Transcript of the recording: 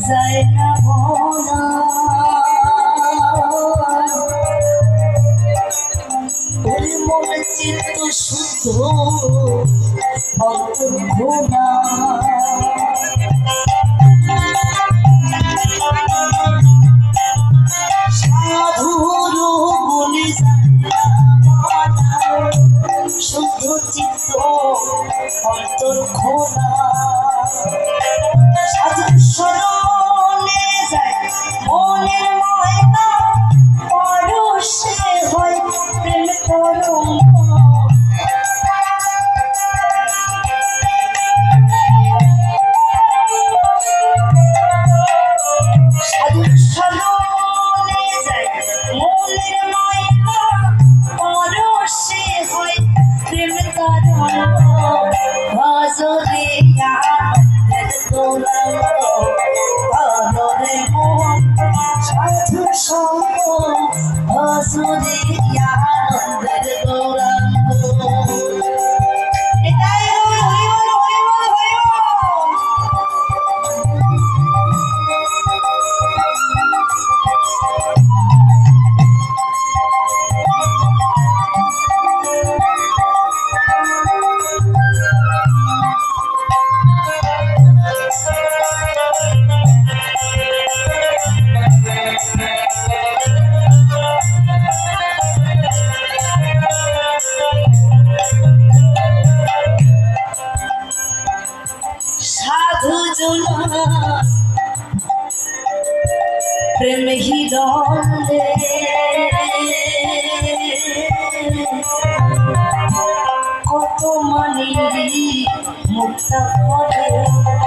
যায় না চিত্ত শুদ্ধ অন্তর বলে শুদ্ধ চিত্ত অন্তর খোলা ভজরে মন সাধু সঙ্গ ভজরে আনন্দের দোলন প্রেম হিরলে কত মানি মুক্তা করে।